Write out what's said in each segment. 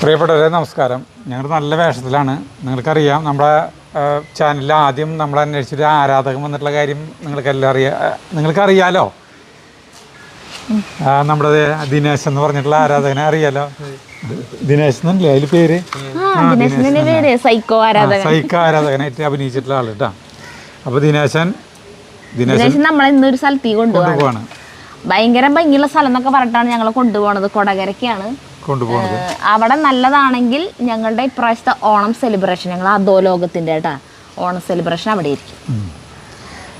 പ്രിയപ്പെട്ടവരെ നമസ്കാരം. ഞങ്ങൾ നല്ല വേഷത്തിലാണ്. നിങ്ങൾക്കറിയാം നമ്മുടെ ചാനലിൽ ആദ്യം നമ്മൾ അന്വേഷിച്ചൊരു ആരാധകൻ വന്നിട്ടുള്ള കാര്യം നിങ്ങൾക്കെല്ലാം അറിയാം നിങ്ങൾക്കറിയാലോ? ആ, നമ്മുടെ ദിനേശ് എന്ന് പറഞ്ഞിട്ടുള്ള ആരാധകനെ അറിയാലോ? ദിനേശ് എന്നല്ലേ അതിൽ പേര്? സൈക്കോ ആരാധകനായിട്ട് അഭിനയിച്ചിട്ടുള്ള ആൾ കേട്ടോ അപ്പൊ ദിനേശൻ ദിനേശൻ നമ്മളെ ഇന്നൊരു സ്ഥലത്തേക്ക് കൊണ്ടുപോവാണ്. ഭയങ്കര ഭംഗിയുള്ള സ്ഥലം എന്നൊക്കെ പറഞ്ഞിട്ടാണ് ഞങ്ങൾ കൊണ്ടുപോകണത് കൊടകരക്കാണ്. കൊണ്ടുപോകുന്നത് ഏഹ് അവിടെ നല്ലതാണെങ്കിൽ ഞങ്ങളുടെ ഇപ്രാവശ്യത്തെ ഓണം സെലിബ്രേഷൻ ഞങ്ങൾ അധോലോകത്തിന്റെ കേട്ടാ. ഓണം സെലിബ്രേഷൻ അവിടെ ഇരിക്കും.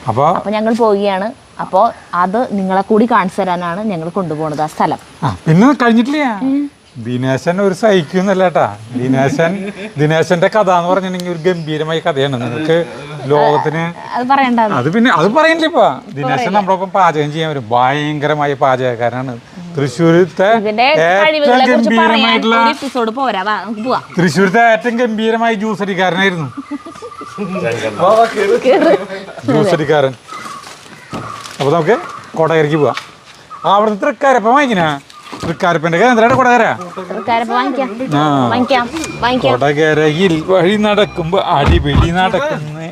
അപ്പോൾ അപ്പോൾ ഞങ്ങൾ പോവുകയാണ്. അപ്പോൾ അത് നിങ്ങളെ കൂടി കാണിച്ചു തരാനാണ് ഞങ്ങൾ കൊണ്ടുപോകുന്നത് ആ സ്ഥലം. പിന്നെ കഴിഞ്ഞിട്ടില്ല. ദിനേശൻ ഒരു സഹിക്കുന്നല്ല കേട്ടാ. ദിനേശൻ ദിനേശന്റെ കഥ എന്ന് പറഞ്ഞിട്ടുണ്ടെങ്കിൽ ഒരു ഗംഭീരമായ കഥയാണ്. നിങ്ങൾക്ക് ലോകത്തിന് അത് പിന്നെ അത് പറയുന്നില്ല ഇപ്പൊ. ദിനേശൻ നമ്മളൊപ്പം പാചകം ചെയ്യാൻ വരും. ഭയങ്കരമായ പാചകക്കാരനാണ്. തൃശ്ശൂരത്തെ ഏറ്റവും ഗംഭീരമായിട്ടുള്ള എപ്പിസോഡ് പോരാ. നമുക്ക് പോവാം. തൃശ്ശൂരത്തെ ഏറ്റവും ഗംഭീരമായ ജ്യൂസ് അടിക്കാരനായിരുന്നു. ജ്യൂസ് അടിക്കാരൻ. അപ്പൊ നമുക്ക് കൊടകരക്ക് പോവാം. അവിടുന്ന് തൃക്കാരപ്പം വാങ്ങിക്കണ? തൃക്കാരപ്പന്റെ കേന്ദ്രയുടെ കൊടകര? വാങ്ങിക്കാം. വാങ്ങിക്കാം വാങ്ങിക്കാം. കൊടകരയിൽ വഴി നടക്കുമ്പോ അടിപിടി നടക്കുന്ന.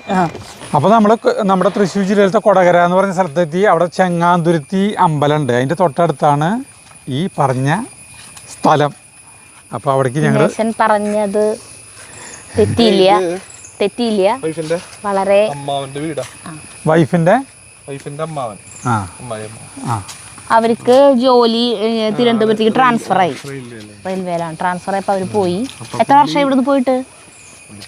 അപ്പൊ അപ്പോൾ നമ്മൾ നമ്മുടെ തൃശ്ശൂർ ജില്ലയിലത്തെ കൊടകര എന്ന് പറഞ്ഞ സ്ഥലത്തെത്തി അവിടെ ചെങ്ങാന്തുരുത്തി അമ്പലമുണ്ട്. അതിന്റെ തൊട്ടടുത്താണ് ഈ പറഞ്ഞ സ്ഥലം. അപ്പോൾ അവിടേക്ക് ഞങ്ങൾ ദിനേശൻ പറഞ്ഞത് തെറ്റിയില്ല. തെറ്റിയില്ല. വൈഫിന്റെ വളരെ അമ്മാവന്റെ വീടാ. വൈഫിന്റെ? വൈഫിന്റെ അമ്മാവൻ. ആ. ആ. അവർക്ക് ജോലി തിരുവനന്തപുരത്തേക്ക് ട്രാൻസ്ഫർ ആയി. റെയിൽവേയിലാണ്. ട്രാൻസ്ഫർ ആയപ്പോൾ അവർ പോയി. എത്ര വർഷം ഇവിടുന്ന് പോയിട്ട്?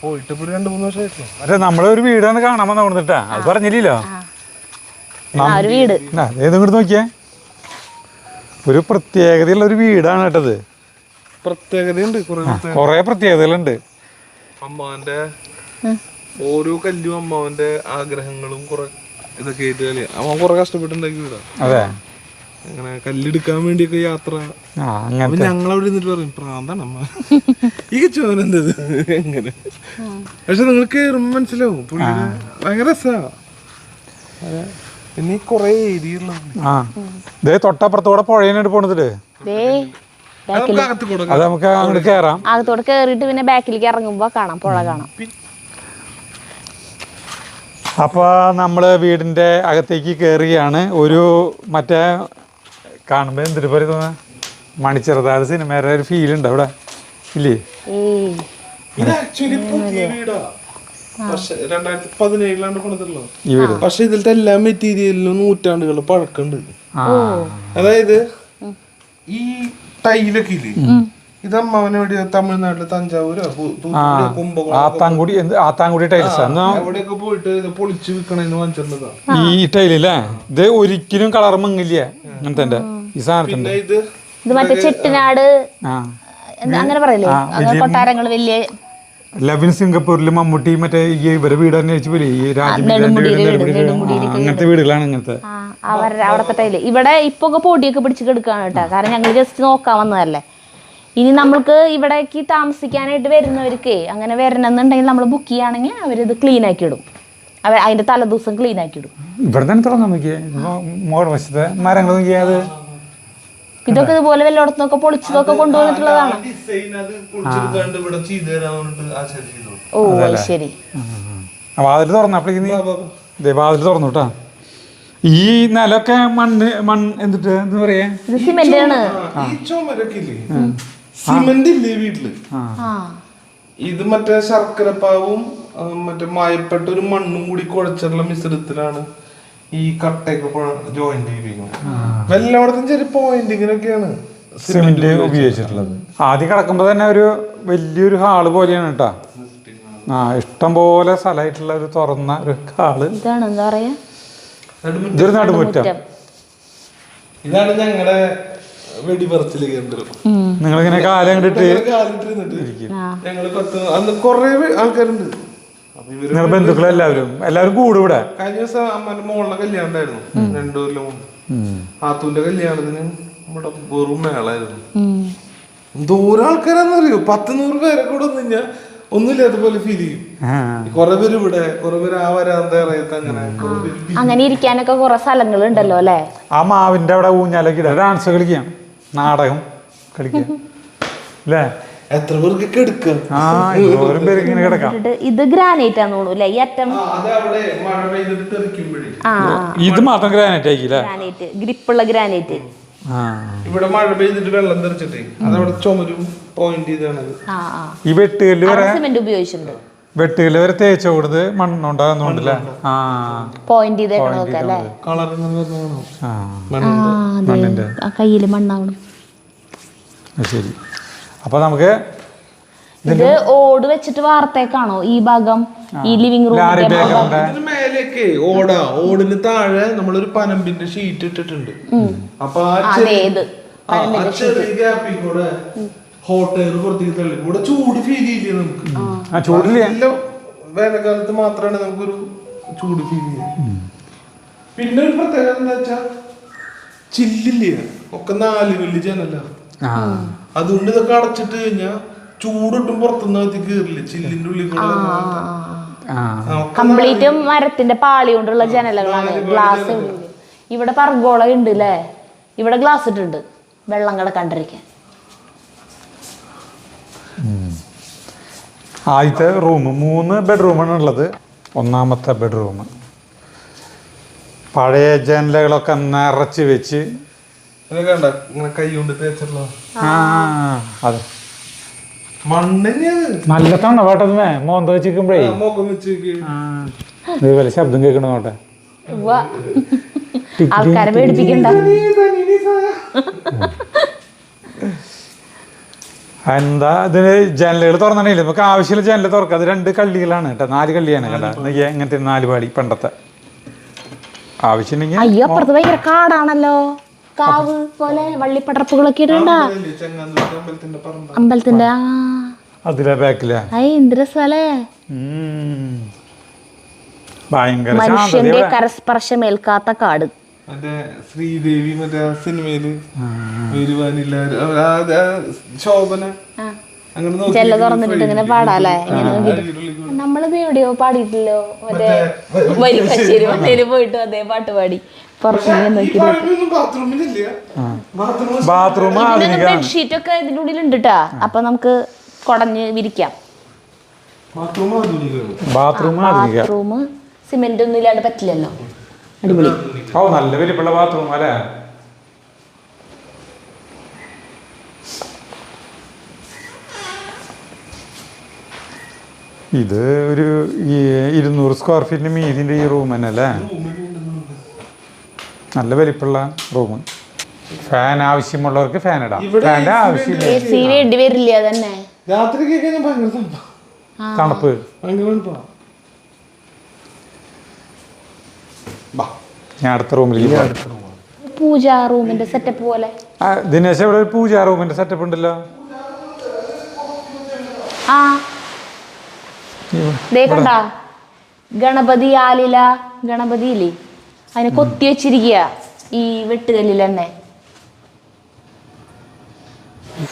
പോയിട്ട് രണ്ട് മൂന്ന് നമ്മളെ ഒരു നമ്മളൊരു വീടാണ് കാണാൻ വന്ന കൊടുത്തിട്ടാ അത് പറഞ്ഞില്ലല്ലോ. ആ. ഒരു വീട്. ഏതും ഇങ്ങോട്ട് നോക്കിയേ? ഒരു പ്രത്യേകതയുള്ള ഒരു വീടാണ് കേട്ടത് പ്രത്യേകതയുണ്ട് കുറെ പ്രത്യേകത. കുറേ പ്രത്യേകതകളുണ്ട്. അമ്മാവന്റെ ഓരോ കല്ലും അമ്മാവന്റെ ആഗ്രഹങ്ങളും കുറെ ഇതൊക്കെ ആയിട്ട് അമ്മ കുറെ കഷ്ടപ്പെട്ടുണ്ടാക്കി വീടാ. അതെ. അങ്ങനെ കല്ലെടുക്കാൻ വേണ്ടിയൊക്കെ യാത്ര. ഞങ്ങൾ അവിടെ ഇരുന്നിട്ട് പറയും പ്രാന്താണ് അമ്മ. ഈ ചോദന എന്തത്? എങ്ങനെ? പക്ഷെ നിങ്ങൾക്ക് കേറുമ്പോ മനസ്സിലാവും. ഭയങ്കര രസാ. ഈ കൊറേ ഏരിയ ആ. ദേ തൊട്ടപ്പുറത്തോടെ പുഴയാണ് പോണതില്ലേ ദേ നമുക്ക് അകത്ത് കൊടുക്കാം. അത് നമുക്ക് അങ്ങോട്ട് കയറാം അകത്തോടെ കേറിട്ട് പിന്നെ ബാക്കിലേക്ക് ഇറങ്ങുമ്പോ കാണാം പുഴ കാണാം. അപ്പോൾ നമ്മൾ വീടിന്റെ അകത്തേക്ക് കേറുകയാണ് ഒരു മറ്റേ കാണുമ്പോൾ എന്തൊരു പോലെ തോന്നുക മണിച്ചെറുതാ സിനിമയുടെ ഒരു ഫീൽ ഉണ്ട് അവിടെ. ഇല്ലേ? പക്ഷെ രണ്ടായിരത്തി പതിനേഴിലാണ് പണിതുള്ളത് ഈ വീട്. പക്ഷെ ഇതിലത്തെ എല്ലാ മെറ്റീരിയലിലും നൂറ്റാണ്ടുകൾ പഴക്കുണ്ട്. ആ. അതായത് ഈ ടൈലൊക്കെ ഇല്ലേ? ഇത് അമ്മാവനെ തമിഴ്നാട്ടിലെ തമിഴ്നാട്ടിൽ തഞ്ചാവൂരോ? പു- ആത്താൻകുടി ടൈൽസ് എവിടെയൊക്കെ പോയിട്ട് ഇത് പൊളിച്ച് വിൽക്കണേന്ന് വാങ്ങിച്ചിട്ടുള്ളതാ ഈ ടൈലില്ലേ ഇത് ഒരിക്കലും കളർ മങ്ങില്ല അങ്ങനത്തെ ഈ സാധനത്തിന്റെ. ഇത് ഇത് മറ്റേ ചെട്ടിനാട് അങ്ങനെ പറയില്ലേ? കൊട്ടാരങ്ങൾ കൊട്ടാരങ്ങൾ വലിയ ലവിൻ സിംഗപ്പൂരിലും മമ്മൂട്ടി മറ്റേ ഈ ഇവരെ വീട് പോലെ ഈ അങ്ങനത്തെ വീടുകളാണ് ഇങ്ങനത്തെ. അവരുടെ അവിടത്തെ ടൈൽ. ഇവിടെ ഇപ്പൊ ഒക്കെ പൊടിയൊക്കെ പിടിച്ച് കിടക്കാണ് കേട്ടോ. കാരണം ഞങ്ങൾ ജസ്റ്റ് നോക്കാൻ വന്നതല്ലേ. ഇനി നമ്മൾക്ക് ഇവിടേക്ക് താമസിക്കാനായിട്ട് വരുന്നവർക്ക് അങ്ങനെ വരണമെന്നുണ്ടെങ്കിൽ നമ്മൾ ബുക്ക് ചെയ്യുകയാണെങ്കിൽ അവരിത് ക്ലീൻ ആക്കി ഇടും. അവർ അതിന്റെ തലേദിവസം ക്ലീൻ ആക്കി ഇടും. ഇവിടെ തന്നെ തുറന്നു നോക്കിയേ. മോൾ വശത്തെ മരങ്ങൾ നോക്കിയാൽ ഇതൊക്കെ ഇതുപോലെ വല്ലയിടത്തുനിന്നൊക്കെ പൊളിച്ചതൊക്കെ കൊണ്ടുവന്നിട്ടുള്ളതാണ്. ഓ അത്. ശരി. ആ വാതിൽ തുറന്നപ്പോഴേക്ക് നീ? ദേ വാതിൽ തുറന്നു കേട്ടാ ഈ നിലൊക്കെ മണ്ണ് മണ്ണ് എന്നിട്ട് എന്താ പറയാ? ഇത് സിമെന്റ് ഇല്ലേ വീട്ടിൽ? മറ്റേ ശർക്കരപ്പാവും മറ്റേ മായപ്പെട്ട ഒരു മണ്ണും കൂടി കുഴച്ചിട്ടുള്ള മിശ്രിതത്തിലാണ് ഈ കട്ടയൊക്കെ ജോയിന്റ് ചെയ്തിരിക്കുന്നത് എല്ലായിടത്തും ചെറിയ പോയിന്റിങ്ങിനൊക്കെയാണ് സിമെന്റ് ഉപയോഗിച്ചിട്ടുള്ളത്. ആദ്യം കിടക്കുമ്പോൾ തന്നെ ഒരു വലിയൊരു ഹാൾ പോലെയാണ് കേട്ടോ ആ ഇഷ്ടം പോലെ സ്ഥലമായിട്ടുള്ള ഒരു തുറന്ന ഒരു ഹാൾ ഇതാണ് എന്താ പറയാ? ഇതൊരു നടുമുറ്റം. മുറ്റം ഇതാണ് ഞങ്ങളുടെ വെടിപറച്ചിൽ കേന്ദ്രം. നിങ്ങളിങ്ങനെ കാലം കണ്ടിട്ട് ഞങ്ങൾ പത്ത് അന്ന് കൊറേ ആൾക്കാരുണ്ട്. അപ്പൊ ഇവർ നിങ്ങൾ എല്ലാവരും. കൂടും ഇവിടെ. കഴിഞ്ഞ ദിവസം അമ്മന്റെ മോളുടെ കല്യാണം ഉണ്ടായിരുന്നു. രണ്ടു കൊല്ലം മുമ്പ്. ആത്തൂന്റെ കല്യാണത്തിന് ഇവിടെ വെറും മേളായിരുന്നു. എന്തോരം ആൾക്കാരാന്നറിയോ പത്ത് നൂറ് പേരെ കൂടെ നിന്നാ ഒന്നുമില്ലാത്തപോലെ ഒന്നുമില്ലാത്ത പോലെ ഫീൽ ചെയ്യും. കുറെ പേര് ഇവിടെ കുറെ പേര് ആ വരാന്തറിയത്ത് അങ്ങനെ അങ്ങനെ ഇരിക്കാനൊക്കെ കുറെ സ്ഥലങ്ങൾ ഉണ്ടല്ലോ അല്ലേ? ആ മാവിന്റെ അവിടെ ഊഞ്ഞാലൊക്കെ ഇടാം. ഡാൻസ് കളിക്കാം. നാടകം കളിക്കാം. അല്ലേ എത്ര പേർക്ക് കിടക്കാം. ഇത് ഗ്രാനൈറ്റ് ആണെന്ന് തോന്നുന്നു ഈ അറ്റം. ഇത് മാത്രം ഗ്രാനൈറ്റ് ഗ്രാനൈറ്റ് ഗ്രിപ്പുള്ള ഗ്രാനൈറ്റ് ആ. ഇവിടെ മഴ പെയ്തിട്ട് വെള്ളം തെറിച്ചിട്ട്. അതവിടെ ചുമരും പോയിന്റ് ചെയ്താണത് ആ ആ. ഈ വെട്ടുകല്ല് വരെ സിമെന്റ് ഉപയോഗിച്ചിട്ടുണ്ട്. വെട്ടുകല്ല് വരെ തേച്ച കൊടുത്ത് മണ്ണുണ്ടാകുന്നുണ്ടല്ലേ ആ. പോയിന്റ് ആ. കയ്യിൽ മണ്ണാവണം. ശരി. അപ്പൊ നമുക്ക് ഇത് ഓട് വെച്ചിട്ട് വാർത്തേക്കാണോ ഈ ഭാഗം? ഈ ലിവിംഗ് റൂമിന് റൂമിന്റെ ബേഗറിന്റെ ഇതിന് മേലേക്ക് ഓടാ. ഓടിന് താഴെ നമ്മളൊരു പനമ്പിന്റെ ഷീറ്റ് ഇട്ടിട്ടുണ്ട്. അപ്പൊ ആ ചെറിയ- ഇത്. ആ, ആ ചെറിയ ഗ്യാപ്പിൽ കൂടെ ഹോട്ട് എയർ പുറത്തേക്ക് തള്ളി. ഇവിടെ ചൂട് ഫീൽ ചെയ്യില്ലേ നമുക്ക്? ആ. വേനൽക്കാലത്ത് മാത്രമാണ് നമുക്കൊരു ചൂട് ഫീൽ ചെയ്യുന്നത് പിന്നെ ഒരു പ്രത്യേകത എന്താ വെച്ചാ ചില്ലില്ല ഒക്കെ നാല് വലിയ ജനല ആ. അതുകൊണ്ട് ഇതൊക്കെ അടച്ചിട്ട് കഴിഞ്ഞാ ചൂടിട്ടും പുറത്തുനിന്ന് അകത്ത് കീറില്ല? ചില്ലിന്റെ ഉള്ളിൽ കൂടെ ആ ആ, മരത്തിന്റെ പാളി കൊണ്ടുള്ള ജനലുകളാണ്. ഗ്ലാസ് ഇവിടെ പർഗോള ഉണ്ട് അല്ലേ ഇവിടെ ഗ്ലാസ് ഇട്ടുണ്ട് വെള്ളം കിടക്കാണ്ടിരിക്കാൻ. ആദ്യത്തെ റൂം മൂന്ന് ബെഡ്റൂമാണ് ഉള്ളത്. ഒന്നാമത്തെ ബെഡ്റൂം. പഴയ ജനലുകളൊക്കെ നിറച്ച് വെച്ച് നല്ല തണുപ്പാട്ടത് മോന്ത വെച്ചിരിക്കുമ്പോഴേ ഇതുപോലെ ശബ്ദം കേൾക്കണോട്ടെ നോട്ടെ ആൾക്കാരെ പേടിപ്പിക്കണ്ട. എന്താ ഇതിന് ജനലുകൾ തുറന്നില്ല നമുക്ക് ആവശ്യമുള്ള ജനൽ തുറക്കുക. അത് രണ്ട് കള്ളികളാണ് കേട്ടോ. നാല് കള്ളിയാണ് കേട്ടോ. എങ്ങനത്തെ ഇങ്ങനത്തെ നാല് പാളി പണ്ടത്തെ. ആവശ്യമുണ്ടെങ്കിൽ അയ്യോ അപ്പുറത്ത് ഭയങ്കര കാടാണല്ലോ. കാവ് പോലെ വള്ളിപ്പടർപ്പുകളൊക്കെ ഇടണ്ടാ? അമ്പലത്തിന്റെ ആ. അതിലെ ബാക്കിലാ രസല്ലേ ഭയങ്കര മനുഷ്യന്റെ കരസ്പർശം കരസ്പർശമേൽക്കാത്ത കാട്. മറ്റേ ശ്രീദേവി മറ്റേ സിനിമയിൽ വരുവാനില്ല. ശോഭന. ചെല്ല തുറന്നിട്ട് ഇങ്ങനെ പാടാല്ലേ? നമ്മളിത് എവിടെയോ പാടിയിട്ടില്ലോ. മറ്റേ വരും കച്ചേരി പോയിട്ട് അതേ പാട്ട് പാടി. ബാത്റൂം ബാത്റൂം ആധുനിക ബെഡ്ഷീറ്റ് ഒക്കെ ഇതിന്റെ ഉള്ളിൽ ഉണ്ട് ട്ടാ അപ്പൊ നമുക്ക് കൊടഞ്ഞ് വിരിക്കാം. ബാത്റൂം സിമെന്റ് ഒന്നും ഇല്ലാണ്ട് പറ്റില്ലല്ലോ. അടിപൊളി. ഓ നല്ല വലിപ്പുള്ള ബാത്റൂം അല്ലേ? ഇത് ഒരു ഈ ഇരുന്നൂറ് സ്ക്വയർ ഫീറ്റിന് മീതിന്റെ ഈ റൂം തന്നെ അല്ലേ നല്ല വലിപ്പുള്ള റൂം. ഫാൻ ആവശ്യമുള്ളവർക്ക് ഫാൻ ഇടാം. ഫാന്റെ ആവശ്യമില്ല. വരില്ല തന്നെ ഭയങ്കര തണുപ്പാ. തണുപ്പ്. ഭയങ്കര തണുപ്പാ. ബാ. ഞാൻ അടുത്ത റൂമിലേക്ക് പോകാം. പൂജ റൂമിന്റെ സെറ്റപ്പ് പോലെ. ആ, ദിനേശ് ഇവിടെ ഒരു പൂജാ റൂമിന്റെ സെറ്റപ്പ് ഉണ്ടല്ലോ. ആ. ദേ കണ്ട. ഗണപതി ആലില ഗണപതി ഇല്ലേ അതിനെ കൊത്തി വെച്ചിരിക്കുക. ഈ വെട്ടുകല്ലിൽ തന്നെ.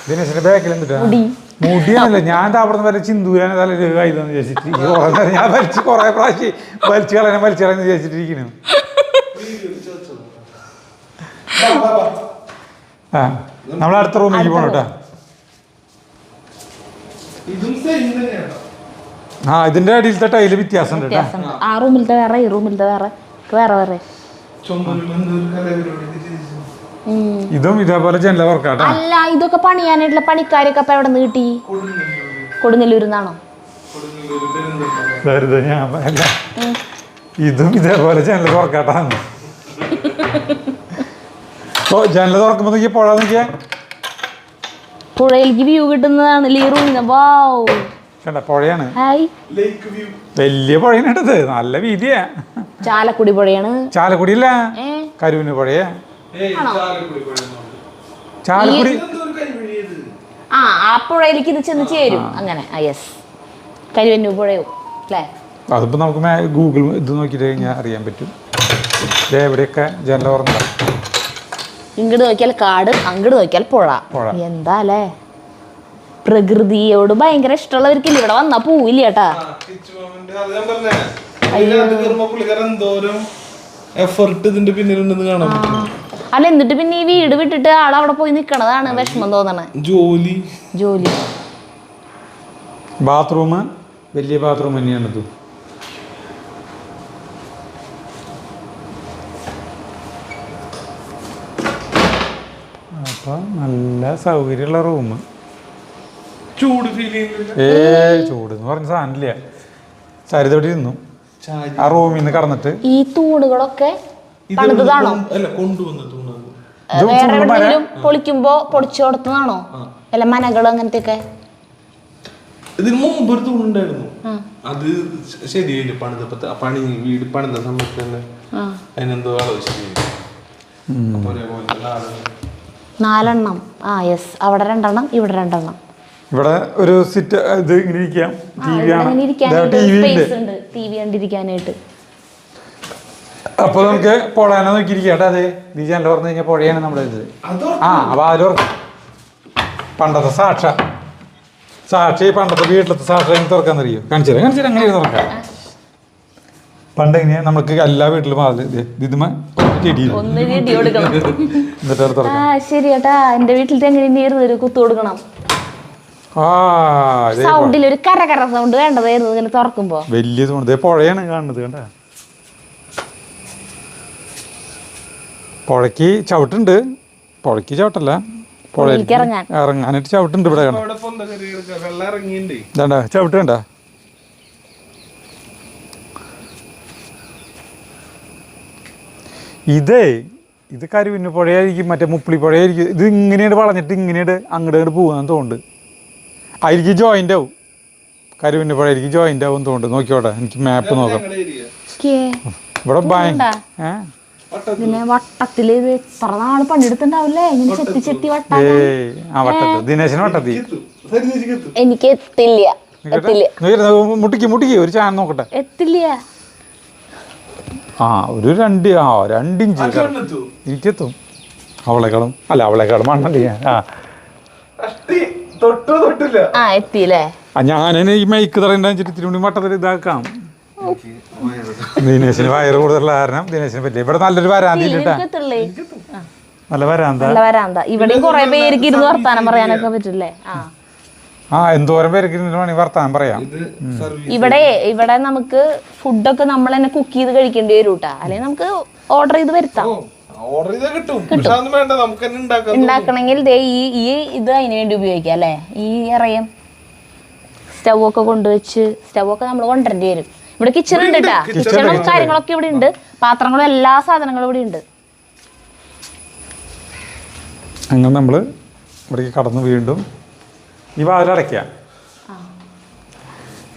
ദിനേശിന്റെ ബാക്കിൽ എന്തിട്ടാ? മുടിയാണല്ലോ. ഞാൻ വരെ ചിന്തുരാനെ തല ഇതാന്ന് വിചാരിച്ചിട്ട് ഈ കുറെ നേരം ഞാൻ വലിച്ച് കുറെ പ്രാവശ്യം വലിച്ചു കളയാൻ വലിച്ചു കളയാൻ വിചാരിച്ചിട്ടിരിക്കുന്നു. ബാ, ബാ, ബാ. ആ നമ്മൾ അടുത്ത റൂമിലേക്ക് പോകണം കേട്ടോ ആ ഇതിന്റെ അടിയിലത്തെ ടൈൽ വ്യത്യാസം ഉണ്ട് കേട്ടോ. വ്യത്യാസമുണ്ട്. ആ റൂമിലത്തെ വേറെ ഈ റൂമിലത്തെ വേറെ. വേറെ വേറെ. ഇതും ഇതേപോലെ ജനല വർക്കാട്ടോ? കേട്ടോ അല്ല ഇതൊക്കെ പണിയാനായിട്ടുള്ള പണിക്കാരൊക്കെ അപ്പൊ എവിടെ നീട്ടി കിട്ടി? കൊടുങ്ങല്ലൂരിന്നാണോ. വെറുതെ ഞാൻ പറയല്ല. ഇതും ഇതേപോലെ ജനല തുറക്കാട്ടാണ് ഓ ജനല തുറക്കുമ്പോ നോക്കിയ പുഴ നോക്കിയ. പുഴയിലേക്ക് വ്യൂ കിട്ടുന്നതാണ് ലീറൂന്ന് വാവ് കണ്ട പുഴയാണ്. ഹായ്. ലേക്ക് വ്യൂ വലിയ പുഴയാണ് കേട്ടത്. നല്ല വീതിയാ. ചാലക്കുടി പുഴയാണ് ചാലക്കുടി അല്ല കരുവിന് പുഴയാ ചാലക്കുടി ആ ആ പുഴയിലേക്ക് ഇത് ചെന്ന് ചേരും. അങ്ങനെ ആ യെസ് കരുവന്നൂർ പുഴയും അല്ലേ? അതിപ്പോൾ നമുക്ക് ഗൂഗിൾ ഇത് നോക്കിയിട്ട് കഴിഞ്ഞാൽ അറിയാൻ പറ്റും. ദേ എവിടെയൊക്കെ ജനല തുറന്ന ഇങ്ങോട്ട് നോക്കിയാൽ കാട് അങ്ങോട്ട് നോക്കിയാൽ പുഴ. പുഴ. എന്താ അല്ലേ? പ്രകൃതിയോട് ഭയങ്കര ഇഷ്ടമുള്ളവർക്കില്ല ഇവിടെ വന്നാ പോവില്ല ചേട്ടാ പുള്ളിക്കാരൻ എന്തോരം എഫർട്ട് ഇതിന്റെ പിന്നിലുണ്ടെന്ന് കാണാൻ പറ്റും. അല്ല എന്നിട്ട് പിന്നെ ഈ വീട് വിട്ടിട്ട് ആളവിടെ പോയി നിക്കണതാണ് വിഷമം തോന്നണേ. ജോലി. ജോലി. ബാത്റൂം വലിയ ബാത്റൂം തന്നെയാണ് ഇത്. അപ്പോൾ നല്ല സൗകര്യമുള്ള റൂം ചൂട് ഫീൽ ചെയ്യുന്നില്ല. ഏ ചൂട് എന്ന് പറഞ്ഞ സാധനമില്ല. ചരിതോടി ഇരുന്നു ചാരി ആ റൂമിൽ നിന്ന് കടന്നിട്ട് ഈ തൂണുകളൊക്കെ ഇത് അല്ല കൊണ്ടുവന്ന തൂണാണ്. വേറെ എവിടെയെങ്കിലും പൊളിക്കുമ്പോ പൊളിച്ചു കൊടുത്തതാണോ? അല്ല മനകൾ അങ്ങനത്തെ ഇതിന് മുമ്പ് ഒരു തൂണുണ്ടായിരുന്നു. അത് ശരിയായില്ല പണിതപ്പോ പണി വീട് പണിത സമയത്ത് തന്നെ അതിനെന്തോ അളവ് ശരിയായില്ല. നാലെണ്ണം. ആ യെസ്. അവിടെ രണ്ടെണ്ണം ഇവിടെ രണ്ടെണ്ണം. ഇവിടെ ഒരു സിറ്റ് ഇത് ഇങ്ങനെ ഇരിക്കാം. ടി വി ആണ്. ടി വി ഉണ്ട്. ടി വി കണ്ടിരിക്കാനായിട്ട്. അപ്പൊ നമുക്ക് പുഴയാനെ നോക്കിയിരിക്കട്ടെ കേട്ടോ അതെ. നീ ഓർന്നു പറഞ്ഞു കഴിഞ്ഞാൽ പുഴയാണ് നമ്മുടെ ഇത്. ആ അപ്പൊ അതിൽ പണ്ടത്തെ സാക്ഷ. സാക്ഷി പണ്ടത്തെ വീട്ടിലത്തെ സാക്ഷ എങ്ങനെ തുറക്കാൻ അറിയോ കാണിച്ചു തരാം കാണിച്ചു അങ്ങനെ തുറക്കാം പണ്ട് എങ്ങനെയാ നമുക്ക് എല്ലാ വീട്ടിലും ഇതുമ എന്നിട്ട് ആ തുറക്കാം. ശരി ചേട്ടാ എന്റെ വീട്ടിലത്തെ എങ്ങനെ ഒരു കുത്തു കൊടുക്കണം. സൗണ്ടിൽ ഒരു കര കര സൗണ്ട് വേണ്ടതായിരുന്നു ഇങ്ങനെ തുറക്കുമ്പോ. വലിയ സൗണ്ട്. പുഴയാണ് കാണുന്നത് കണ്ട. പുഴയ്ക്ക് ചവിട്ടുണ്ട്. പുഴയ്ക്ക് ചവിട്ടല്ല. ഇറങ്ങാനായിട്ട് ചവിട്ടുണ്ട് ഇവിടെ കണ്ട അവിടെ പൊന്ത കറി എടുക്കാം വെള്ളം ഇറങ്ങിണ്ടേ ഇതാണ്ട ചവിട്ട് കണ്ട. ഇതേ ഇത് കരുവിന് പുഴയായിരിക്കും മറ്റേ മുപ്പിളി പുഴയായിരിക്കും. ഇത് ഇങ്ങനെയാണ് വളഞ്ഞിട്ട് ഇങ്ങനെയാണ് അങ്ങോട്ട് അങ്ങോട്ട് പോകാൻ തോന്നുന്നുണ്ട്. ആയിരിക്കും ജോയിന്റ് ആവും. കരുവിന്റെ പുഴയായിരിക്കും ജോയിന്റ് ആവും തോന്നുന്നുണ്ട്. നോക്കിയോട്ടെ എനിക്ക് മാപ്പ് നോക്കാം. ഇവിടെ വട്ടത്തിൽ ഇത് ഇത്ര നാൾ പണിയെടുത്തിണ്ടാവില്ലേ? ഇങ്ങനെ ചെത്തി ചെത്തി വട്ട ആ വട്ടത്ത്. ദിനേശന് വട്ടത്തി. സരിതേച്ചിക്ക് എനിക്ക് എത്തില്ല. എത്തില്ല. മുട്ടിക്ക് മുട്ടിക്ക്. ഒരു ചാൻ നോക്കട്ടെ. എത്തില്ല. ആ ഒരു രണ്ട് ആ രണ്ടിഞ്ച് എനിക്കെത്തും. അവളെക്കാളും. അല്ല അവളെക്കാളും മണ്ണല്ലേ ആ. തൊട്ടോ തൊട്ടില്ല. ആ എത്തിയില്ലേ? ആ, ഞാനെന്നെ ഈ മൈക്ക് മട്ടത്തിൽ ഇതാക്കാം. ദിനേശിന് വയറ് കൂടുതലുള്ള കാരണം ദിനേശിന് പറ്റില്ല. ഇവിടെ നല്ലൊരു വരാന്തി നല്ല വരാന്ത? നല്ല വരാന്ത. ഇവിടെയും കൊറേ പേർക്ക് ഇരുന്ന് വർത്താനം പറയാനൊക്കെ പറ്റില്ലേ? ആ. ആ എന്തോരം പേർക്ക് വേണമെങ്കിൽ വർത്താനം പറയാം. ഇവിടെ ഇവിടെ നമുക്ക് ഫുഡൊക്കെ നമ്മൾ തന്നെ കുക്ക് ചെയ്ത് കഴിക്കേണ്ടി വരും കേട്ടാ അല്ലെങ്കിൽ നമുക്ക് ഓർഡർ ചെയ്ത് വരുത്താം. ഓർഡർ ചെയ്താൽ കിട്ടും. പക്ഷെ അതൊന്നും വേണ്ട നമുക്ക് തന്നെ ഉണ്ടാക്കാം. ഉണ്ടാക്കണമെങ്കിൽ ദേ ഈ ഈ ഇത് അതിന് വേണ്ടി ഉപയോഗിക്കാം അല്ലേ? ഈ ഇറയം. സ്റ്റൗ ഒക്കെ കൊണ്ടുവച്ച് സ്റ്റൗ ഒക്കെ നമ്മൾ കൊണ്ടുവരേണ്ടി വരും. ഇവിടെ കിച്ചൺ ഉണ്ട് കേട്ടാ. കിച്ചണും കാര്യങ്ങളൊക്കെ ഇവിടെ ഉണ്ട്. പാത്രങ്ങളും എല്ലാ സാധനങ്ങളും ഇവിടെ ഉണ്ട്. അങ്ങനെ നമ്മൾ ഇവിടേക്ക് കടന്ന് വീണ്ടും ഈ വാതിലടയ്ക്കാം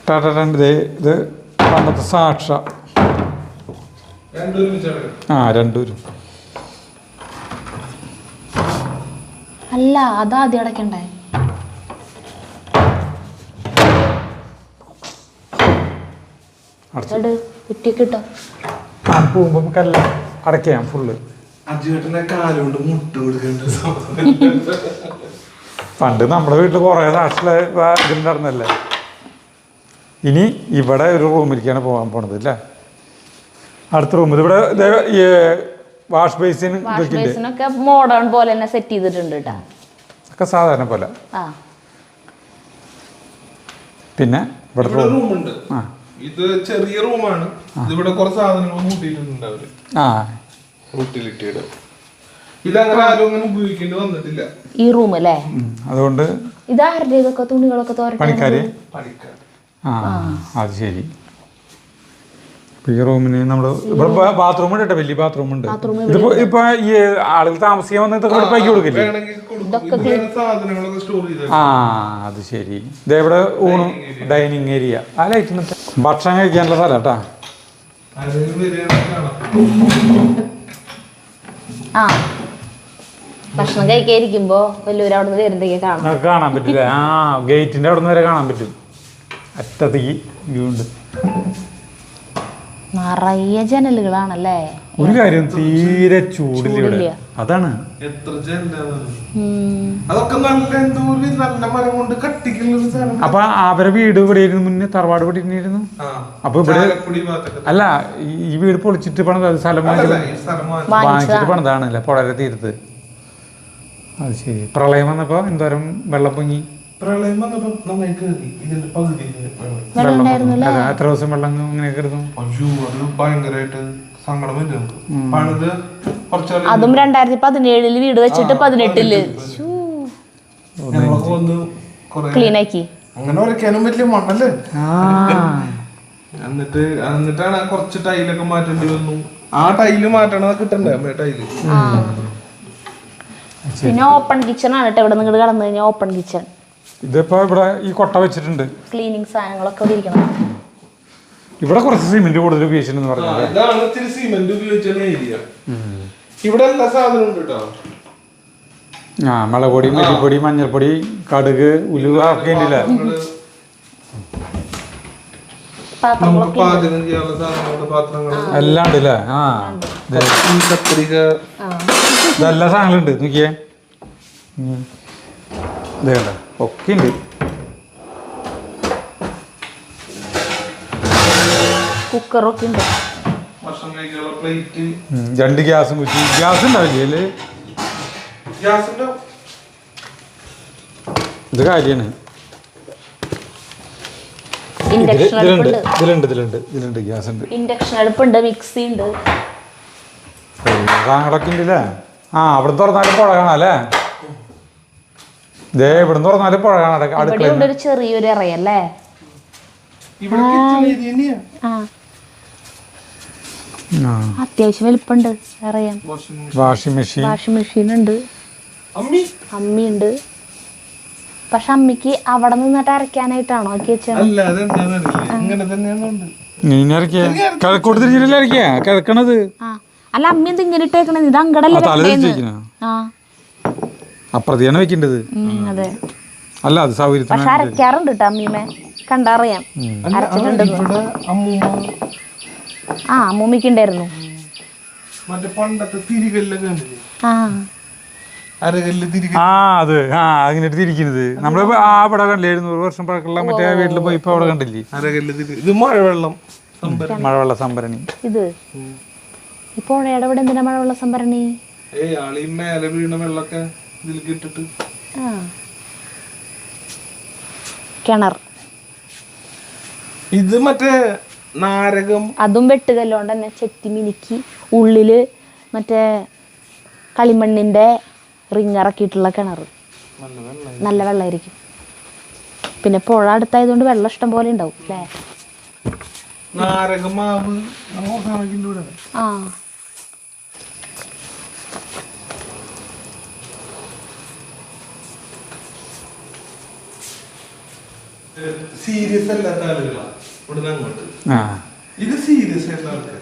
ടാറ്റ ദേ ഇത് പണ്ടത്തെ സാക്ഷ. രണ്ടൊരു ആ രണ്ടുപേരും. അല്ല അതാദ്യം അടയ്ക്കണ്ടേ. അത് കുറ്റിയൊക്കെ ഇട്ടോ ആ പോകുമ്പോൾ നമുക്കെല്ലാം അടയ്ക്കാം ഫുള്ള് കാലുകൊണ്ട് മുട്ട് കൊടുക്കേണ്ട പണ്ട് നമ്മുടെ വീട്ടിൽ കുറേ നാട്ടിൽ ഇതുണ്ടായിരുന്നല്ലേ ഇനി ഇവിടെ ഒരു റൂമിലേക്കാണ് പോകാൻ പോണത് അല്ലേ അടുത്ത റൂമിൽ ഇവിടെ വാഷ് ബേസിൻ വാഷ് ബേസിനൊക്കെ മോഡേൺ പോലെ തന്നെ സെറ്റ് ചെയ്തിട്ടുണ്ട് കേട്ടോ. ഒക്കെ സാധാരണ പോലെ. ആ. പിന്നെ ഇവിടെ റൂമുണ്ട്. ആ. ഇത് ചെറിയ റൂമാണ്. ഇതിവിടെ കുറച്ച് സാധനങ്ങൾ കൂട്ടിയിട്ടുണ്ട് അവർ. ആ. യൂട്ടിലിറ്റിയുടെ ഇതങ്ങനെ ആരും അങ്ങനെ ഉപയോഗിക്കേണ്ടി വന്നിട്ടില്ല. ഈ റൂം അല്ലേ? അതുകൊണ്ട് ഇതാരുടെ ഇതൊക്കെ തുണികളൊക്കെ തോരട്ടെ പണിക്കാര്? പണിക്കാർ ആ. അത് ശരി. ഈ റൂമിന് നമ്മൾ ഇവിടെ ബാത്റൂം ഉണ്ട് കേട്ടോ വലിയ ബാത്റൂം ഉണ്ട്. ഇതിപ്പോ ഇപ്പൊ ഈ ആളുകൾ താമസിക്കാൻ വന്ന ഇതൊക്കെ ഇവിടെ കൊടുക്കില്ലേ? ആ അത് ശരി. ഇത് ഇവിടെ ഊണ് ഡൈനിങ് ഏരിയ ആ ലൈറ്റ് ഭക്ഷണം കഴിക്കാനുള്ള സ്ഥലം കേട്ടാ. ആ. ഭക്ഷണം കഴിക്കാതിരിക്കുമ്പോ വലിയൊരു അവിടെ നിന്ന് വരുന്നതൊക്കെ കാണാം. കാണാൻ പറ്റില്ല? ആ ഗേറ്റിന്റെ അവിടെ നിന്ന് വരെ കാണാൻ പറ്റും. അറ്റത്തേക്ക് വ്യൂ ഉണ്ട്. നിറയെ ജനലുകളാണല്ലേ? ഒരു കാര്യം തീരെ ചൂടില്ല ഇവിടെ. അതാണ്. എത്ര ജനലാണ്? അതൊക്കെ നല്ല എന്തോ നല്ല മരം കൊണ്ട് കട്ടിക്കുള്ള ഒരു അപ്പൊ അവരെ വീട് ഇവിടെ മുന്നേ തറവാട് ഇവിടെ ഇരുന്നിരുന്നു ആ. അപ്പൊ ഇവിടെ അല്ല ഈ- വീട് പൊളിച്ചിട്ട് പണിത് സ്ഥലം. വാങ്ങിച്ചിട്ട് പണിതാണല്ലേ പുഴയുടെ തീരത്ത്. അത് ശരി. പ്രളയം വന്നപ്പോ എന്തോരം വെള്ളം പൊങ്ങി? പ്രളയം വന്നപ്പോ നന്നായി കേറി ഇതിന്റെ പകുതി എത്ര ദിവസം വെള്ളം ഇങ്ങനെ അയ്യോ അത് ഭയങ്കരമായിട്ട് സങ്കടം വരും നമുക്ക്. പണിത് കുറച്ചാൾ അതും രണ്ടായിരത്തി പതിനേഴിൽ വീട് വെച്ചിട്ട് പതിനെട്ടിൽ. ഞങ്ങളൊക്കെ വന്ന് കൊറേ ക്ലീൻ ആക്കി. അങ്ങനെ ഉരയ്ക്കാനും പറ്റില്ല മണ്ണല്ലേ? ആ. എന്നിട്ട് എന്നിട്ടാണ് കുറച്ച് ടൈലൊക്കെ മാറ്റേണ്ടി വന്നു. ആ ടൈൽ മാറ്റണത് കിട്ടണ്ടേ ടൈൽ? പിന്നെ ഓപ്പൺ കിച്ചൺ ആണ് കേട്ടോ ഇവിടെ നിങ്ങൾ കടന്നു കഴിഞ്ഞാൽ ഓപ്പൺ കിച്ചൺ ഇതിപ്പോ ഇവിടെ ഈ കൊട്ട വെച്ചിട്ടുണ്ട്. ക്ലീനിങ് സാധനങ്ങളൊക്കെ ഇവിടെ ഇരിക്കണം. ഇവിടെ കുറച്ച് സിമെന്റ് കൂടുതൽ ഉപയോഗിച്ചിട്ടുണ്ടെന്ന് പറഞ്ഞു ഇതാണ് ഇത്തിരി സിമെന്റ് ഏരിയ ഇവിടെ എല്ലാ സാധനവും ഉണ്ട് കേട്ടോ ആ മുളകുപൊടി മല്ലിപ്പൊടി മഞ്ഞൾപ്പൊടി കടുക് ഉലുവ ഒക്കെ ഉണ്ടല്ലേ നമുക്ക് പാചകം ചെയ്യാനുള്ള സാധനങ്ങളുടെ പാത്രങ്ങൾ എല്ലാം ഉണ്ട് അല്ലേ ആ ഇത്. കത്രിക. ഇതെല്ലാ സാധനങ്ങളുണ്ട് നോക്കിയേ. ഉം. ഇത് കണ്ട ഒക്കെ ഉണ്ട്. കുക്കറൊക്കെ ഉണ്ട്. രണ്ട് ഗ്യാസും കുറ്റി ഗ്യാസ് ഉണ്ടാവില്ലേ ഇത് കാര്യമാണ് ഇതിലുണ്ട് ഇതിലുണ്ട് ഇതിലുണ്ട് ഇതിലുണ്ട് ഗ്യാസ് ഉണ്ട് ഇൻഡക്ഷൻ അടുപ്പുണ്ട് മിക്സി ഉണ്ട്. സാധനങ്ങളൊക്കെ ഉണ്ട് ആ അവിടെ തുറന്നാലും പുഴ കാണാം അല്ലേ? ദേ ഇവിടെ തുറന്നാലും പുഴ കാണാം ഇവിടെ അടുക്കള ഉണ്ട് ഒരു ചെറിയൊരു ഇറയല്ലേ? ഇവിടെ കിച്ചൺ ഏരിയ തന്നെയാ. ആ. അത്യാവശ്യം വലിപ്പുണ്ട് അറിയാം വാഷിംഗ് മെഷീൻ. Washing machine. ഉണ്ട് അമ്മി. അമ്മിയുണ്ട്. പക്ഷെ അമ്മിക്ക് അവിടെ നിന്നിട്ട് അരയ്ക്കാനായിട്ടാണോ ആക്കി അല്ല അതെന്താന്നറിയില്ല ഇങ്ങനെ തന്നെയാണ് ഉണ്ട് ഇനി ഇറക്കിയ കിഴക്കോട്ട് തിരിച്ചിട്ടല്ലേ ഇറക്കിയ കിഴക്കണത്. ആ. അല്ല അമ്മി എന്ത് ഇങ്ങനെ ഇട്ടേക്കണത്. ഇത് അങ്ങടല്ലേ ആ, തല? തിരിച്ചിരിക്കണ ആ. അപ്പുറത്തെയാണ് വെക്കേണ്ടത്. അതെ. അല്ല അത് സൗകര്യത്തിന് പക്ഷെ അരയ്ക്കാറുണ്ട് കേട്ടോ അമ്മീമേ കണ്ടറിയാം. ആ, അമ്മൂമ്മയ്ക്ക് ഉണ്ടായിരുന്നു ആ. ആ അത്. ആ അങ്ങനെ തിരിക്കുന്നത്. നമ്മൾ ആ അവിടെ വർഷം പഴക്കമുള്ള മറ്റേ വീട്ടിൽ പോയി ഇപ്പൊ അവിടെ കണ്ടില്ലേ? അരകല്ല് തിരി ഇത് മഴവെള്ളം മഴവെള്ള സംഭരണി. ഇത്? എന്തിനാ മഴവെള്ള സംഭരണി? ഏയ് ആളീ വീണ വെള്ളമൊക്കെ ഇതിലേക്ക് ഇട്ടിട്ട് ആ. കിണർ. ഇത് മറ്റേ നാരകം. അതും വെട്ടുകല്ലോണ്ട് തന്നെ ചെത്തി മിനുക്കി ഉള്ളിൽ മറ്റേ കളിമണ്ണിന്റെ റിങ് ഇറക്കിയിട്ടുള്ള കിണർ നല്ല വെള്ളം നല്ല വെള്ളമായിരിക്കും പിന്നെ പുഴ അടുത്തായതുകൊണ്ട് വെള്ളം ഇഷ്ടം പോലെ ഉണ്ടാവും അല്ലേ? നാരകമാവ് ആ. സീരിയസ് അല്ലാത്ത ആളുകളാണ് ഇവിടുന്ന് അങ്ങോട്ട്. ആ. ഇത് സീരിയസ് ആയിട്ടുള്ള ആൾക്കാർ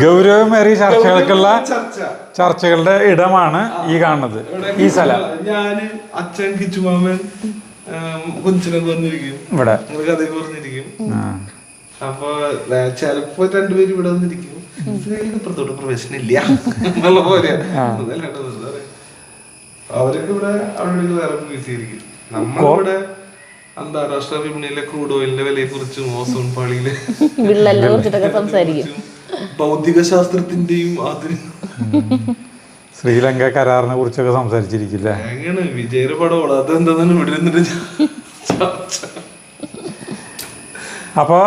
ഗൗരവമേറിയ ചർച്ചകൾക്കുള്ള ചർച്ച. ചർച്ചകളുടെ ഇടമാണ് ഈ കാണുന്നത്. ഈ സ്ഥലം. ഞാൻ അച്ഛൻ കിച്ചുമാമൻ ഇവിടെ. പറഞ്ഞിരിക്കും. അപ്പൊ ചെലപ്പോ രണ്ടുപേര് ഇവിടെ വന്നിരിക്കും. ഇപ്പുറത്തോട്ട് പ്രവേശനം ഇല്ല എന്നുള്ള പോലെ. അവരൊക്കെ ഇവിടെ അവിടെ വേറെ വീട്ടിലിരിക്കും നമ്മളിവിടെ അന്താരാഷ്ട്ര വിപണിയിലെ ക്രൂഡ് ഓയിലിന്റെ വിലയെ കുറിച്ചും ഓസോൺ പാളിയിലെ സംസാരിക്കും. ഭൗതിക ശാസ്ത്രത്തിന്റെയും അതിന് ശ്രീലങ്ക കരാറിനെ കുറിച്ചൊക്കെ സംസാരിച്ചിരിക്കില്ലേ? എങ്ങനെ വിജയുടെ പടമാണ് അതെന്താന്ന് ഇവിടെ ഇരുന്നിട്ട് അപ്പൊ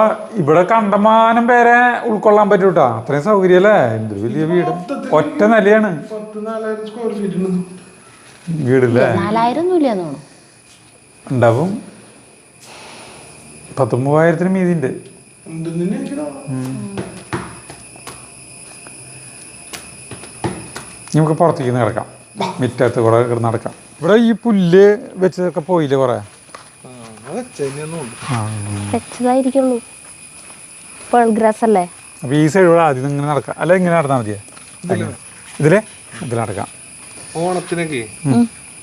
ഇവിടെ കണ്ടമാനം പേരെ ഉൾക്കൊള്ളാൻ പറ്റൂട്ടാ. അത്രയും സൗകര്യല്ലേ എന്തൊരു വലിയ വീട്. ഒറ്റ നിലയാണ്. വീടില്ലേ? ഉണ്ടാവും. പത്ത് മൂവായിരത്തിന് മീതിണ്ട് നമുക്ക് പുറത്തേക്ക് നടക്കാം കിടക്കാം. മിറ്റത്ത് കൂടെ നടക്കാം. ഇവിടെ ഈ പുല്ല് വെച്ചതൊക്കെ പോയില്ലേ കുറെ? വെച്ചതായിരിക്കുള്ളൂ. ഗ്രാസ് അല്ലേ അപ്പൊ ഈ സൈഡ് കൂടെ ആദ്യം ഇങ്ങനെ നടക്കാം. അല്ല ഇങ്ങനെ നടന്നാൽ മതിയെ? ഇതിലെ ഇതിൽ നടക്കാം. ഓണത്തിനൊക്കെ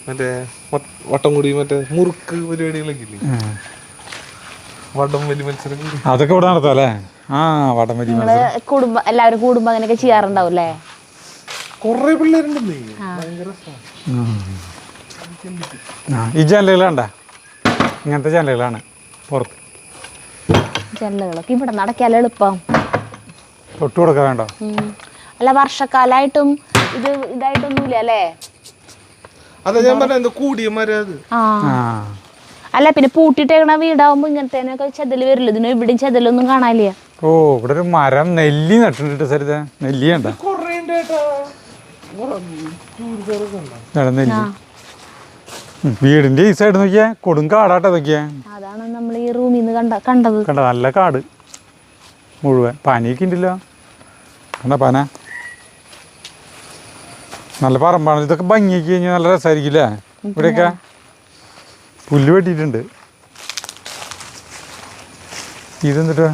മറ്റേ വട്ട- വട്ടം കൂടി മറ്റേ മുറുക്ക് പരിപാടികളൊക്കെ ഇല്ലേ? അതൊക്കെ ഇവിടെ നടത്താം അല്ലേ ആ വടംവലി നിങ്ങൾ കുടുംബ എല്ലാവരും കൂടുമ്പോ അങ്ങനെയൊക്കെ ചെയ്യാറുണ്ടാവും അല്ലേ കൊറേ പിള്ളേരുണ്ടെന്നേ. ഭയങ്കര. ആ ഈ ജനലുകളാണ്ട ഇങ്ങനത്തെ ജനലുകളാണ് പുറത്ത്. ജനലുകളൊക്കെ ഇവിടെ നടക്കാൻ എളുപ്പം. തൊട്ട് കൊടുക്കാൻ വേണ്ട? ഉം. അല്ല വർഷക്കാലായിട്ടും ഇത് ഇതായിട്ടൊന്നുമില്ല അല്ലേ? അതാ ഞാൻ പറഞ്ഞ എന്താ കൂടിയ മരം അത്. ആ. ആ. അല്ല പിന്നെ പൂട്ടിട്ടേക്കണ വീടാവുമ്പോ ഇങ്ങനത്തേനൊക്കെ ചെതൽ വരില്ല? ഇതിന് ഇവിടെയും ചെതലൊന്നും കാണാനില്ല. ഓ ഇവിടെ ഒരു മരം നെല്ലി നട്ടിട്ടുണ്ട് സരിത നെല്ലി ഉണ്ട്? വീടിന്റെ ഈ സൈഡ് നോക്കിയാ കൊടും കാടാട്ടോ നോക്കിയാ. അതാണ് നമ്മൾ ഈ റൂമിൽ നിന്ന് കണ്ട കണ്ടത്. കണ്ട നല്ല കാട്. മുഴുവൻ. പനിയൊക്കെ ഉണ്ടല്ലോ. കണ്ട പന? നല്ല പറമ്പാണ്. ഇതൊക്കെ ഭംഗിയാക്കി കഴിഞ്ഞാൽ നല്ല രസമായിരിക്കില്ലേ ഇവിടെയൊക്കെ പുല്ല് വെട്ടിയിട്ടുണ്ട്. ഇതെന്നിട്ട്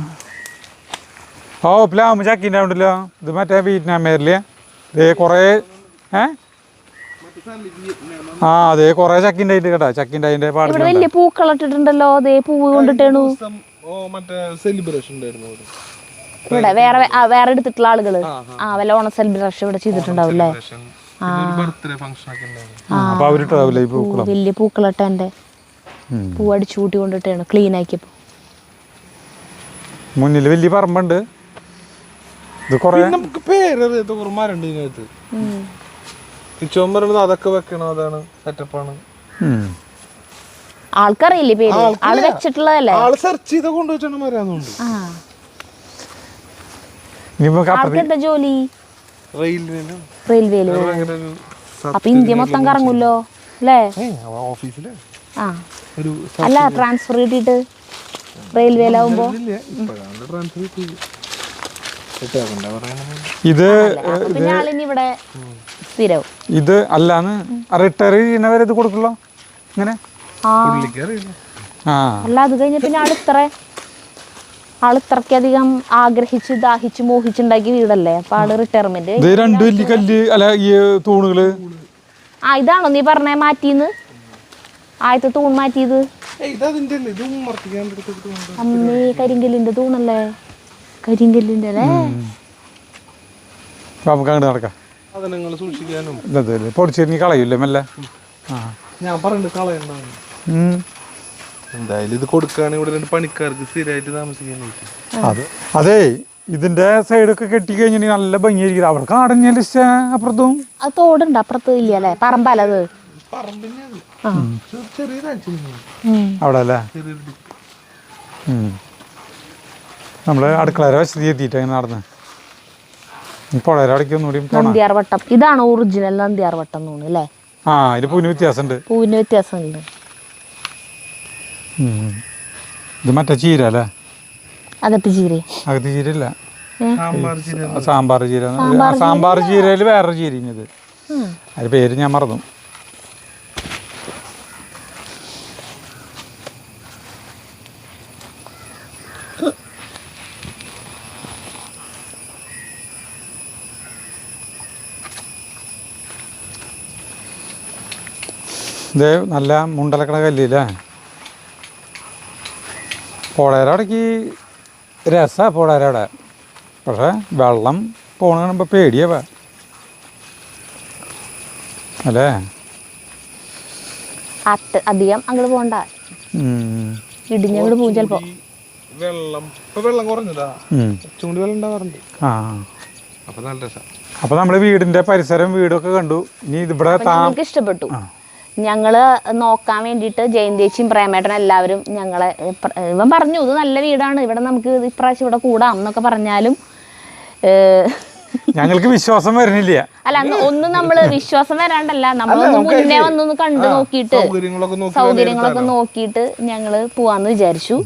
ഓ പ്ലാവുമ്പോ ചക്കിന്റെ ഉണ്ടല്ലോ ഇത് മറ്റേ വിയറ്റ്നാമേരിലെ. ദേ കുറേ ഏ? ആ അതെ കുറേ ചക്കിന്റെ ആയിട്ട് കേട്ടാ. ചക്കിന്റെ അതിന്റെ പാടില്ല വലിയ പൂക്കളിട്ടിട്ടുണ്ടല്ലോ. അതേ പൂവ് കൊണ്ടിട്ടേണു. ദിവസം, ഓ മറ്റേ സെലിബ്രേഷൻ ഉണ്ടായിരുന്നു ഇവിടെ വേറെ വേറെ എടുത്തിട്ടുള്ള ആളുകൾ. ആ വല്ല ഓണ സെലിബ്രേഷൻ ഇവിടെ ചെയ്തിട്ടുണ്ടാവും അല്ലേ വലിയ പൂക്കളട്ടെ എന്റെ ഉം. പൂ അടിച്ചു കൂട്ടി കൊണ്ടിട്ടാണ് ക്ലീൻ ആക്കിയപ്പോ മുന്നിൽ വലിയ പറമ്പുണ്ട്. ഇത് കുറേ നമുക്ക് ഇതിനകത്ത്. പറയുന്നത് അതൊക്കെ വെക്കണം? അതാണ് സെറ്റപ്പാണ് ഉം. ആൾക്കറിയില്ലേ പേര്? ആൾ വെച്ചിട്ടുള്ളതല്ലേ? ആൾ സെർച്ച് ചെയ്ത കൊണ്ടുവച്ചാണ് മരാന്നുണ്ട് ജോലി? റെയിൽവേയിലും. അപ്പൊ ഇന്ത്യ മൊത്തം കറങ്ങൂല്ലോ അല്ലേ? ഓഫീസിൽ. ആ. ഒരു അല്ല ട്രാൻസ്ഫർ കിട്ടിയിട്ട് റെയിൽവേയിലാവുമ്പോ ഇത് ഇവിടെ സ്ഥിരവും. ഇത് അല്ലാന്ന് റിട്ടയർ ചെയ്യുന്നവരെ ഇത് കൊടുക്കുള്ളോ? ഇങ്ങനെ? അല്ല അത് കഴിഞ്ഞ പിന്നെ ആൾ ആളിത്രക്കധികം ആഗ്രഹിച്ച് ദാഹിച്ച് മോഹിച്ചുണ്ടാക്കിയ വീടല്ലേ? അപ്പൊ ആൾ റിട്ടയർമെന്റ് രണ്ട് വലിയ കല്ല് അല്ല ഈ തൂണുകൾ? ആ ഇതാണോ നീ പറഞ്ഞ മാറ്റിന്ന്? ആദ്യത്തെ തൂൺ മാറ്റിയത്? അമ്മേ കരിങ്കല്ലിന്റെ തൂണല്ലേ? കരിങ്കല്ലിന്റെ അല്ലേ? നമുക്ക് അങ്ങോട്ട് നടക്കാം. സാധനങ്ങൾ സൂക്ഷിക്കാനും. ഇല്ലത് പൊടിച്ചിരുന്ന് കളയൂല്ലേ മെല്ലെ? ഞാൻ. എന്തായാലും ഇത് ഇവിടെ രണ്ട് പണിക്കാർക്ക് സ്ഥിരമായിട്ട് താമസിക്കാൻ അത് അതെ ഇതിന്റെ സൈഡൊക്കെ കെട്ടി കഴിഞ്ഞിട്ടുണ്ടെങ്കിൽ നല്ല ഭംഗിയായിരിക്കും. അവിടെ കാടഞ്ഞ അപ്പുറത്തും. അത് തോടുണ്ട് അപ്പുറത്തും ഇല്ല അല്ലേ പറമ്പല്ല ഉം. അവിടെ അല്ലേ നമ്മൾ അടുക്കള വശത്തി എത്തിയിട്ട് അങ്ങനെ നടന്ന്? നന്ദിയാർവട്ടം ഇതാണ് ഒറിജിനൽ നന്ദിയാർവട്ടം തോന്നുന്നു അല്ലേ? ആ അതിന് പൂവിന് വ്യത്യാസമുണ്ട്. പൂവിന് വ്യത്യാസമുണ്ട്. ഉം. ഇത് മറ്റേ ചീര അല്ലേ? അകത്ത് ചീര. അകത്ത് ചീര ഇല്ല സാമ്പാർ ചിരി സാമ്പാർ ചീര. സാമ്പാർ ചീരയിൽ വേറൊരു ചീരയും ഇത്. അതിന്റെ പേര് ഞാൻ മറന്നു. ഇത് നല്ല മുണ്ടലക്കണ കല്ലില്ലേ? പുഴയുടെ അവിടേക്ക് രസമാണ് പുഴയുടെ പക്ഷെ വെള്ളം പോണ പേടിയാവ പേടിയാവാ. അല്ലേ? അധികം അങ്ങോട്ട് പോണ്ട. ഉം. ഇടിഞ്ഞങ്ങോട്ട് പോകും ചിലപ്പോ. വെള്ളം ഇപ്പൊ വെള്ളം കുറഞ്ഞതാ. ചൂണ്ടി വെള്ളം ഉണ്ടാവാറുണ്ട് ആ. അപ്പൊ നല്ല രസം. അപ്പോൾ നമ്മൾ വീടിന്റെ പരിസരം വീടൊക്കെ കണ്ടു. ഇനി ഇവിടെ ഇഷ്ടപ്പെട്ടു. ഞങ്ങൾ നോക്കാൻ വേണ്ടിയിട്ട് ജയന്തേച്ചിയും പ്രേമേട്ടനും എല്ലാവരും ഞങ്ങളെ ഇവൻ പറഞ്ഞു ഇത് നല്ല വീടാണ് ഇവിടെ നമുക്ക് ഇപ്രാവശ്യം ഇവിടെ കൂടാം എന്നൊക്കെ പറഞ്ഞാലും ഞങ്ങൾക്ക് വിശ്വാസം വരുന്നില്ല. അല്ല അന്ന് ഒന്നും നമ്മൾ വിശ്വാസം വരാണ്ടല്ല. നമ്മളൊന്ന് മുന്നേ വന്നൊന്ന് കണ്ടു നോക്കിയിട്ട് സൗകര്യങ്ങളൊക്കെ സൗകര്യങ്ങളൊക്കെ നോക്കിയിട്ട് ഞങ്ങൾ പോവാന്ന് വിചാരിച്ചു.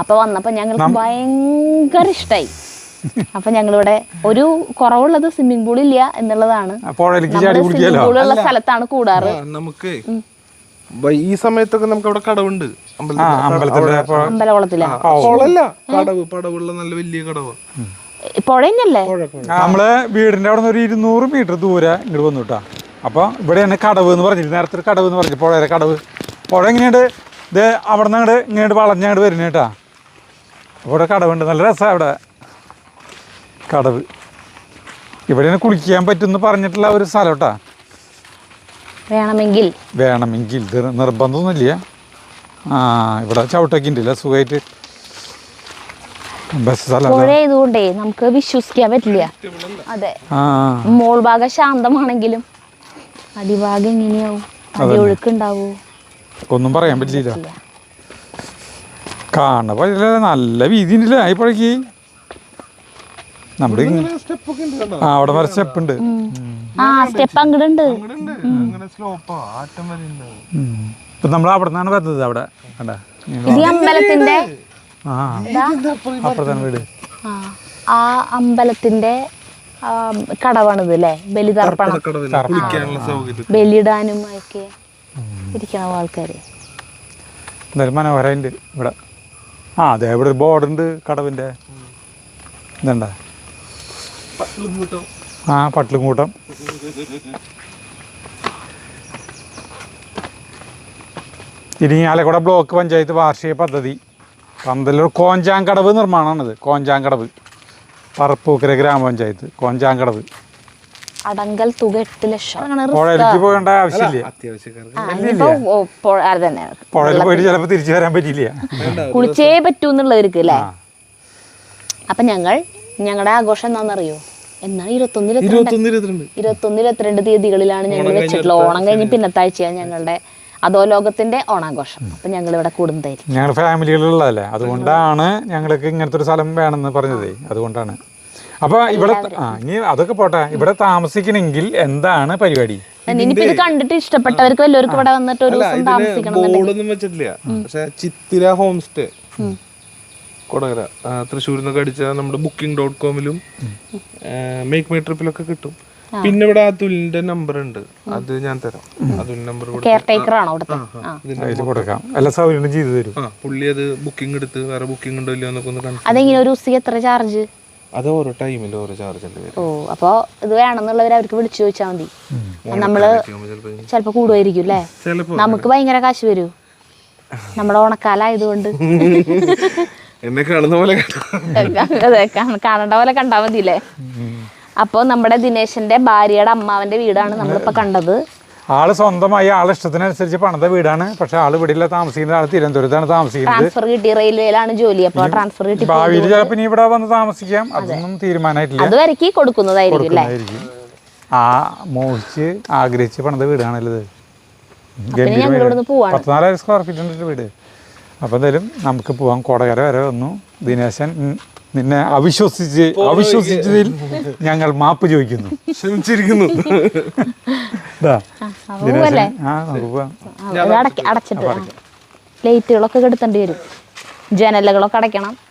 അപ്പൊ വന്നപ്പോ ഞങ്ങൾക്ക് ഭയങ്കര ഇഷ്ടായി. അപ്പൊ ഞങ്ങളിവിടെ ഒരു കുറവുള്ളത് സ്വിമ്മിംഗ് പൂൾ ഇല്ല എന്നുള്ളതാണ്. സ്വിമ്മിംഗ് പൂൾ സ്ഥലത്താണ് കൂടാറ്. നമുക്ക് ഈ സമയത്തൊക്കെ നമുക്ക് അവിടെ കടവുണ്ട് നമ്മളെ കടവ്. പടവുള്ള നല്ല വലിയ കടവ്. നമ്മൾ വീടിന്റെ അവിടെ നിന്ന് ഒരു ഇരുന്നൂറ് മീറ്റർ ദൂരെ ഇങ്ങോട്ട് വന്നു കേട്ടോ അപ്പോൾ ഇവിടെയാണ് കടവ് എന്ന് പറഞ്ഞിട്ട് നേരത്തെ കടവ് എന്ന് പറഞ്ഞു പുഴയുടെ കടവ്. പുഴ എങ്ങനെയുണ്ട്? ഇത് അവിടെ നിന്ന് അങ്ങോട്ട് ഇങ്ങോട്ട് വളഞ്ഞങ്ങോട്ട് വരുന്നേട്ടാ അവിടെ ഇവിടെ കടവുണ്ട്. നല്ല രസമാണ് ഇവിടെ. കടവ്. ഇവിടെയാണ് കുളിക്കാൻ പറ്റുമെന്ന് പറഞ്ഞിട്ടുള്ള ഒരു സ്ഥലം കേട്ടാ വേണമെങ്കിൽ. വേണമെങ്കിൽ. ഇത് നിർബന്ധമൊന്നുമില്ല. ആ ഇവിടെ ചവിട്ടൊക്കെ ഉണ്ടല്ലേ സുഖമായിട്ട്. ബസ് സ്ഥലം നമുക്ക് വിശ്വസിക്കാൻ പറ്റില്ല. അതെ. മോൾ ഭാഗം ശാന്തമാണെങ്കിലും അടിഭാഗം എങ്ങനെയാവും ഒഴുക്കുണ്ടാവൂ ഒന്നും പറയാൻ പറ്റില്ല. കാണ പറ്റില്ല. നല്ല വീതി ഉണ്ടല്ലേ ഈ പുഴയ്ക്ക് നമ്മുടെ ഇങ്ങ- സ്റ്റെപ്പ് ഒക്കെ ഉണ്ട് കണ്ടോ ആ അവിടെ വരെ സ്റ്റെപ്പ് ഉണ്ട് ആ സ്റ്റെപ്പ് ഉണ്ട്. ഇപ്പൊ നമ്മൾ അവിടെ നിന്നാണ് വരുന്നത് അവിടെ. കണ്ട? ഈ അമ്പലത്തിന്റെ ആ. അപ്പുറത്താണ് വീട്. ആ ആ അമ്പലത്തിന്റെ കടവാണിത് അല്ലേ? ബലിതർപ്പണം. ബലിയിടാനും ഒക്കെ ഇരിക്കണ ആൾക്കാര്. എന്തായാലും മനോഹരമുണ്ട് ഇവിടെ. ആ അതെ ഇവിടെ ഒരു ബോർഡുണ്ട് കടവിന്റെ ഇതണ്ട? ആ പട്ടിലുംകൂട്ടം. ഇനി ആലക്കുട ബ്ലോക്ക് പഞ്ചായത്ത് വാർഷിക പദ്ധതി. പന്തലൂർ കോഞ്ചാങ്കടവ് നിർമ്മാണമാണിത്. കോഞ്ചാങ്കടവ്. പറപ്പൂക്കര ഗ്രാമപഞ്ചായത്ത് കോഞ്ചാങ്കടവ്. അടങ്കൽ തുക എട്ട് ലക്ഷം. പുഴയിലേക്ക് പോകേണ്ട ആവശ്യമില്ല. പുഴയിൽ പോയിട്ട് ചിലപ്പോൾ തിരിച്ചു വരാൻ പറ്റില്ല കുളിച്ചേ പറ്റൂന്നുള്ളവർക്ക് അല്ലേ അപ്പൊ ഞങ്ങൾ ഞങ്ങളുടെ ആഘോഷം എന്താണെന്നറിയോ എന്നാണ് ഇരുപത്തൊന്ന് ഇരുപത്തൊന്ന് ഇരുപത്തിരണ്ട് തീയതികളിലാണ് ഞങ്ങൾ വെച്ചിട്ടുള്ളത് ഓണം കഴിഞ്ഞ് പിന്നത്തെ ആഴ്ചയാണ് ഞങ്ങളുടെ അതോ ലോകത്തിന്റെ ഓണാഘോഷം. അപ്പൊ ഞങ്ങൾ ഇവിടെ കൂടുന്നതായിരിക്കും. ഞങ്ങൾ ഫാമിലികളിലുള്ളതല്ലേ? അതുകൊണ്ടാണ് ഞങ്ങൾക്ക് ഇങ്ങനത്തെ ഒരു സ്ഥലം വേണമെന്ന് പറഞ്ഞത്. അതുകൊണ്ടാണ്. അപ്പൊ ഇവിടെ ആ ഇനി അതൊക്കെ പോട്ടെ. ഇവിടെ താമസിക്കണമെങ്കിൽ എന്താണ് പരിപാടി? ഇനിയിപ്പോ ഇത് കണ്ടിട്ട് ഇഷ്ടപ്പെട്ടവർക്ക് വല്ലവർക്കും ഇവിടെ വന്നിട്ട് ഒരു ദിവസം താമസിക്കണം ബോർഡൊന്നും വെച്ചിട്ടില്ല. പക്ഷെ ചിത്തിര ഹോം സ്റ്റേ. കൊടകര. തൃശ്ശൂരിൽ നിന്നൊക്കെ അടിച്ച നമ്മുടെ ബുക്കിംഗ് ഡോട്ട് കോമിലും മേക്ക് മൈ ട്രിപ്പിലൊക്കെ കിട്ടും. പിന്നെ ഇവിടെ അതുലിന്റെ നമ്പർ ഉണ്ട്. അത് ഞാൻ തരാം. അതുൽ നമ്പർ കൊടുക്കാം. എല്ലാ സൗകര്യം ചെയ്തു തരും. പുള്ളി അത് ബുക്കിംഗ് എടുത്ത് വേറെ ബുക്കിംഗ് ഉണ്ടോ ഇല്ലയോ എന്നൊക്കെ ഒന്ന് അതെങ്ങനെ ഒരു ദിവസത്തേക്ക് എത്ര ചാർജ് അത് ഓരോ ടൈമിൽ ഓരോ ചാർജ് ഉണ്ട് ഓ അപ്പോ ഇത് വേണമെന്നുള്ളവർ അവർക്ക് വിളിച്ചു ചോദിച്ചാൽ മതി. നമ്മൾ ചിലപ്പോ ചിലപ്പോ കൂടുമായിരിക്കും അല്ലേ? നമുക്ക് ഭയങ്കര കാശ് വരൂ. നമ്മുടെ ഓണക്കാലായതുകൊണ്ട്. എന്നെ കാണുന്ന പോലെ അതെ കാണേണ്ട പോലെ കണ്ടാ മതിയില്ലേ? അപ്പോൾ നമ്മുടെ ദിനേശന്റെ ഭാര്യയുടെ അമ്മാവന്റെ വീടാണ് നമ്മളിപ്പോ കണ്ടത്. ആൾ സ്വന്തമായി ആളെ ഇഷ്ടത്തിനനുസരിച്ച് പണിത വീടാണ്. പക്ഷെ ആൾ ഇവിടെ താമസിക്കുന്ന താമസിക്കുന്നത് ആൾ തിരുവനന്തപുരത്താണ് താമസിക്കുന്നത്. ട്രാൻസ്ഫർ കിട്ടി റെയിൽവേയിലാണ് ജോലി. അപ്പോൾ ട്രാൻസ്ഫർ കിട്ടി ഭാവിയിൽ ചിലപ്പോൾ ഇനി ഇവിടെ വന്ന് താമസിക്കാം. അതൊന്നും തീരുമാനമായിട്ടില്ല അത് വരയ്ക്ക് കൊടുക്കുന്നതായിരിക്കും അല്ലേ? ആ മോഹിച്ച് ആഗ്രഹിച്ച് പണിത വീടാണല്ലേ ഇത്? പിന്നെ ഞങ്ങൾ ഇവിടുന്ന് പോവാണ്. പത്തിനാലായിരം സ്ക്വയർ ഫീറ്റ് വീട്. അപ്പോൾ എന്തായാലും നമുക്ക് പോവാം. കൊടകര വരെ വന്നു. ദിനേശൻ നിന്നെ അവിശ്വസിച്ച് അവിശ്വസിച്ചതിൽ ഞങ്ങൾ മാപ്പ് ചോദിക്കുന്നു. ക്ഷമിച്ചിരിക്കുന്നു. അടക്ക ലൈറ്റുകളൊക്കെ കെടുത്തേണ്ടി വരും. ജനലുകളൊക്കെ അടയ്ക്കണം.